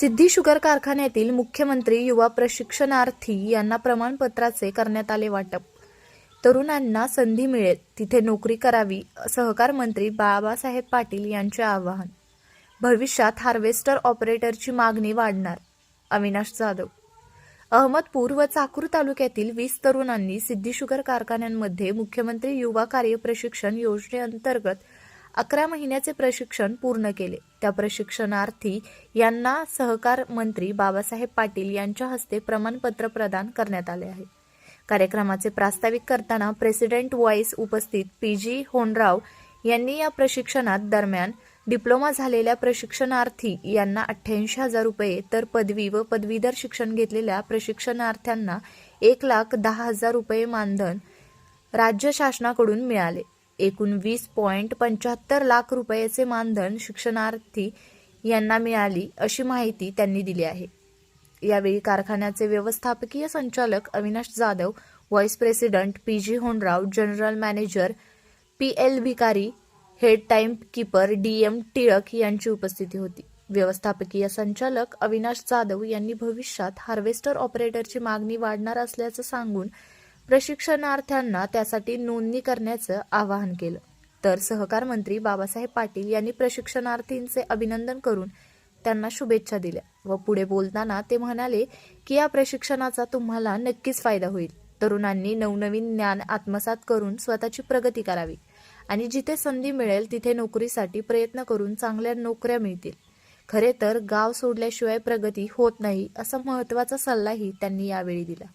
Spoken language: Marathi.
सिद्धी शुगर कारखान्यातील मुख्यमंत्री युवा प्रशिक्षणार्थी यांना प्रमाणपत्राचे करण्यात आले वाटप. तरुणांना संधी मिळेल. तिथे नोकरी करावी सहकार मंत्री बाबासाहेब पाटील यांचे आवाहन. भविष्यात हार्वेस्टर ऑपरेटरची मागणी वाढणार. अविनाश जाधव. अहमदपूर व चाकूर तालुक्यातील वीस तरुणांनी सिद्धी शुगर कारखान्यांमध्ये मुख्यमंत्री युवा कार्य प्रशिक्षण योजनेअंतर्गत अकरा महिन्याचे प्रशिक्षण पूर्ण केले. त्या प्रशिक्षणार्थी यांना सहकार मंत्री बाबासाहेब पाटील यांच्या हस्ते प्रमाणपत्र प्रदान करण्यात आले आहे. कार्यक्रमाचे प्रास्ताविक करताना प्रेसिडेंट व्हाईस उपस्थित पी जी होनराव यांनी या प्रशिक्षणात दरम्यान डिप्लोमा झालेल्या प्रशिक्षणार्थी यांना अठ्ठ्याऐंशी हजार रुपये तर पदवी व पदवीधर शिक्षण घेतलेल्या प्रशिक्षणार्थ्यांना एक लाख दहा हजार रुपये मानधन राज्य शासनाकडून मिळाले. एकूण वीस पॉईंट पंच्याहत्तर लाख रुपयाचे मानधन शिक्षणार्थी यांना मिळाली अशी माहिती त्यांनी दिली आहे. यावेळी कारखान्याचे व्यवस्थापकीय संचालक Avinash Jadhav vice president P G Honrao general manager P L Bhikari head time keeper D M Tilak यांची उपस्थिती होती. व्यवस्थापकीय संचालक अविनाश जाधव यांनी भविष्यात हार्वेस्टर ऑपरेटरची मागणी वाढणार असल्याचं सांगून प्रशिक्षणार्थ्यांना त्यासाठी नोंदणी करण्याचं आवाहन केलं. तर सहकार मंत्री बाबासाहेब पाटील यांनी प्रशिक्षणार्थींचे अभिनंदन करून त्यांना शुभेच्छा दिल्या व पुढे बोलताना ते म्हणाले की या प्रशिक्षणाचा तुम्हाला नक्कीच फायदा होईल. तरुणांनी नवनवीन ज्ञान आत्मसात करून स्वतःची प्रगती करावी आणि जिथे संधी मिळेल तिथे नोकरीसाठी प्रयत्न करून चांगल्या नोकऱ्या मिळतील. खरे तर गाव सोडल्याशिवाय प्रगती होत नाही असा महत्त्वाचा सल्लाही त्यांनी यावेळी दिला.